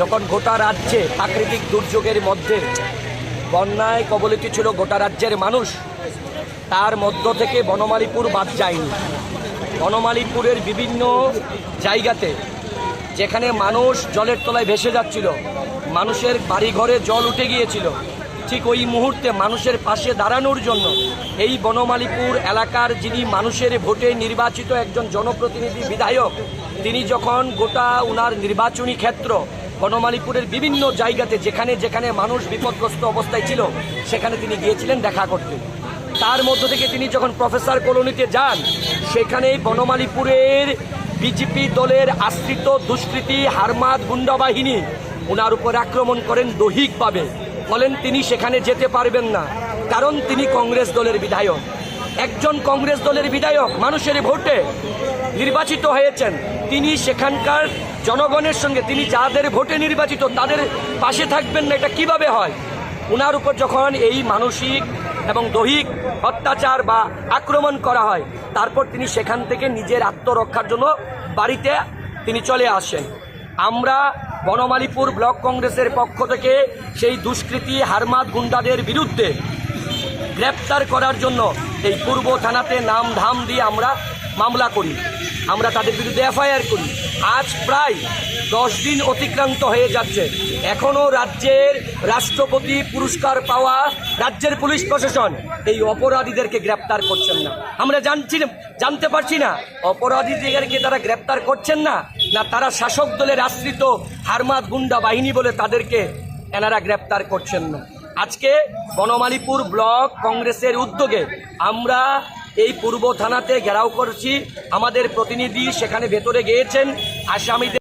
যখন গোটা রাজ্যে প্রাকৃতিক দুর্যোগের মধ্যে বন্যায় কবলিত ছিল গোটা রাজ্যের মানুষ, তার মধ্য থেকে বনমালীপুর বাদ যায়নি। বনমালীপুরের বিভিন্ন জায়গাতে যেখানে মানুষ জলের তলায় ভেসে যাচ্ছিল, মানুষের বাড়িঘরে জল উঠে গিয়েছিল ঠিক ওই মুহূর্তে মানুষের পাশে দাঁড়ানোর জন্য এই বনমালীপুর এলাকার যিনি মানুষের ভোটে নির্বাচিত একজন জনপ্রতিনিধি বিধায়ক, তিনি যখন গোটা উনার নির্বাচনী ক্ষেত্র বনমালীপুরের বিভিন্ন জায়গাতে যেখানে যেখানে মানুষ বিপদগ্রস্ত অবস্থায় ছিল, সেখানে তিনি গিয়েছিলেন দেখা করতে। তার মধ্য থেকে তিনি যখন প্রফেসর কলোনিতে যান, সেখানেই বনমালীপুরের বিজেপি দলের আশ্রিত দুষ্কৃতী হারমাদ গুন্ডা বাহিনী ওনার উপর আক্রমণ করেন দৈহিকভাবে। বলেন, তিনি সেখানে যেতে পারবেন না, কারণ তিনি কংগ্রেস দলের বিধায়ক। একজন কংগ্রেস দলের বিধায়ক মানুষের ভোটে নির্বাচিত হয়েছেন। তিনি সেখানকার জনগণের সঙ্গে, তিনি যাদের ভোটে নির্বাচিত, তাদের পাশে থাকবেন না, এটা কীভাবে হয়? ওনার উপর যখন এই মানসিক এবং দৈহিক অত্যাচার বা আক্রমণ করা হয়, তারপর তিনি সেখান থেকে নিজের আত্মরক্ষার জন্য বাড়িতে তিনি চলে আসেন। আমরা বনমালীপুর ব্লক কংগ্রেসের পক্ষ থেকে সেই দুষ্কৃতী হারমাদ গুন্ডাদের বিরুদ্ধে গ্রেপ্তার করার জন্য এই পূর্ব থানাতে নাম ধাম দিয়ে আমরা মামলা করি। আমরা তাদের বিরুদ্ধে এফআইআর করি। আজ প্রায় দশ দিন অতিক্রান্ত হয়ে যাচ্ছে। এখনও রাজ্যের রাষ্ট্রপতি পুরস্কার পাওয়া রাজ্যের পুলিশ প্রশাসন এই অপরাধীদেরকে গ্রেপ্তার করছেন না। আমরা জানছি জানতে পারছি না, অপরাধীদেরকে তারা গ্রেপ্তার করছেন না। না তারা শাসক দলের আশ্রিত হারমাদ গুন্ডা বাহিনী বলে তাদেরকে এনারা গ্রেপ্তার করছেন না। আজকে বনমালীপুর ব্লক কংগ্রেসের উদ্যোগে আমরা এই পূর্ব থানাতে ঘেরাও করছি। আমাদের প্রতিনিধি সেখানে ভেতরে গিয়েছেন। আসামিদের